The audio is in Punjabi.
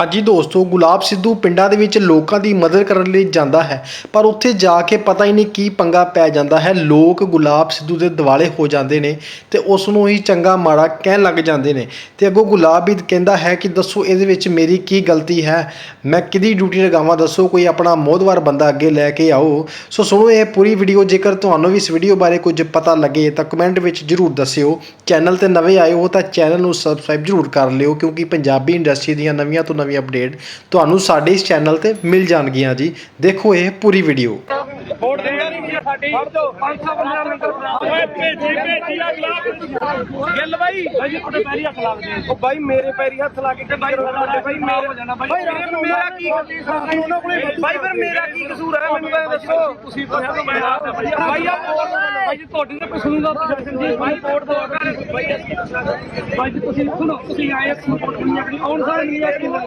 ਹਾਂਜੀ ਦੋਸਤੋ, ਗੁਲਾਬ ਸਿੱਧੂ ਪਿੰਡਾਂ ਦੇ ਵਿੱਚ ਲੋਕਾਂ ਦੀ ਮਦਦ ਕਰਨ ਲਈ ਜਾਂਦਾ ਹੈ, ਪਰ ਉੱਥੇ ਜਾ ਕੇ ਪਤਾ ਹੀ ਨਹੀਂ ਕੀ ਪੰਗਾ ਪੈ ਜਾਂਦਾ ਹੈ। ਲੋਕ ਗੁਲਾਬ ਸਿੱਧੂ ਦੇ ਦਿਵਾਲੇ ਹੋ ਜਾਂਦੇ ਨੇ ਤੇ ਉਸ ਨੂੰ ਹੀ ਚੰਗਾ ਮਾੜਾ ਕਹਿਣ ਲੱਗ ਜਾਂਦੇ ਨੇ। ਤੇ ਅੱਗੋਂ ਗੁਲਾਬ ਵੀ ਕਹਿੰਦਾ ਹੈ ਕਿ ਦੱਸੋ ਇਹਦੇ ਵਿੱਚ ਮੇਰੀ ਕੀ ਗਲਤੀ ਹੈ? ਮੈਂ ਕਿਹਦੀ ਡਿਊਟੀ ਲਗਾਵਾਂ? ਦੱਸੋ ਕੋਈ ਆਪਣਾ ਮੋਹਦਵਾਰ ਬੰਦਾ ਅੱਗੇ ਲੈ ਕੇ ਆਓ। ਸੋ ਸੁਣੋ ਇਹ ਪੂਰੀ ਵੀਡੀਓ, ਜੇਕਰ ਤੁਹਾਨੂੰ ਵੀ ਇਸ ਵੀਡੀਓ ਬਾਰੇ ਕੁਝ ਪਤਾ ਲੱਗੇ ਤਾਂ ਕਮੈਂਟ ਵਿੱਚ ਜਰੂਰ ਦੱਸਿਓ। ਚੈਨਲ ਤੇ ਨਵੇਂ ਆਏ ਹੋ ਤਾਂ ਚੈਨਲ ਨੂੰ ਸਬਸਕ੍ਰਾਈਬ ਜਰੂਰ ਕਰ ਲਿਓ, ਕਿਉਂਕਿ ਪੰਜਾਬੀ ਇੰਡਸਟਰੀ ਦੀਆਂ ਨਵੀਆਂ ਤੋਂ ਨਵੀਆਂ ਅਪਡੇਟ ਤੁਹਾਨੂੰ ਸਾਡੇ ਇਸ ਚੈਨਲ ਤੇ ਮਿਲ ਜਾਣਗੀਆਂ ਜੀ। ਦੇਖੋ ਇਹ ਪੂਰੀ ਵੀਡੀਓ ਵੋਟ ਦੇ ਨਹੀਂ ਸਾਡੀ। ਫੜ ਦੋ 515 ਮਿੰਟ ਓਏ ਭੇਜੀ ਭੇਜੀ ਆ ਗਲਾਬ ਗਿੱਲ ਬਾਈ। ਬਾਈ ਜੀ ਤੁਹਾਡੇ ਪੈਰੀ ਹੱਥ ਲੱਗਦੇ ਆ ਉਹ ਬਾਈ ਮੇਰੇ ਪੈਰੀ ਹੱਥ ਲਾ ਕੇ ਤੇ ਬਾਈ ਬਾਈ ਮੇਰੇ ਹੋ ਜਾਣਾ ਬਾਈ ਮੇਰਾ ਕੀ ਉਹਨਾਂ ਕੋਲੇ ਬਾਈ ਫਿਰ ਮੇਰਾ ਕੀ ਕਸੂਰ ਹੈ ਮੈਨੂੰ ਤਾਂ ਇਹ ਦੱਸੋ। ਤੁਸੀਂ ਪੁੱਛਿਆ ਤਾਂ ਮੈਂ ਆਪ ਬਾਈ ਬਾਈ ਆ ਵੋਟ ਬਾਈ ਜੀ ਤੁਹਾਡੀ ਤਾਂ ਕਸੂਰ ਦਾ ਪ੍ਰਸ਼ਾਸਨ ਜੀ। ਬਾਈ ਵੋਟ ਦੋ ਕਰ ਬਾਈ ਬਾਈ ਜੀ ਤੁਸੀਂ ਸੁਣੋ ਤੁਸੀਂ ਆਏ ਵੋਟ ਨਹੀਂ ਆਪਣੀ ਆਉਣ ਸਾਰੇ ਨਹੀਂ ਆਏ